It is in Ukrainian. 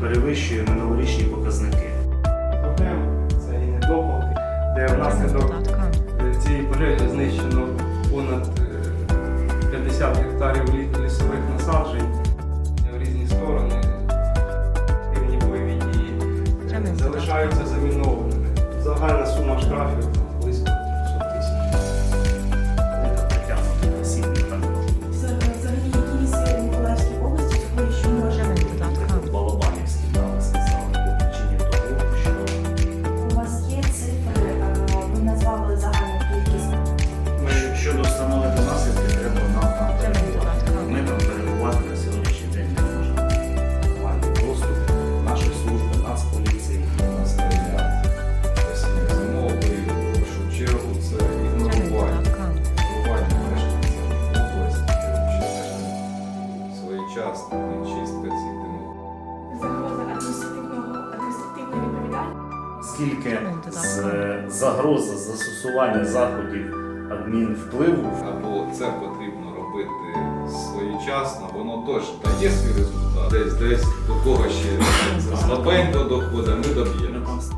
перевищує минулорічні показники. Проблем це і недопалки, де внаслідок е, цієї пожежі знищено понад е, 50 гектарів лі- лісових насаджень в різні сторони. Активні бойові дії е, залишаються замінованими. Загальна сума штрафів своєчасна чистка димов. загроза адміністративного адміністративної відповідальності. Скільки з загроза застосування заходів адмінвпливу Або це потрібно робити своєчасно, воно теж дає свій результат. Десь десь до кого ще слабенько доходить, ми доб'ємо. ми конст-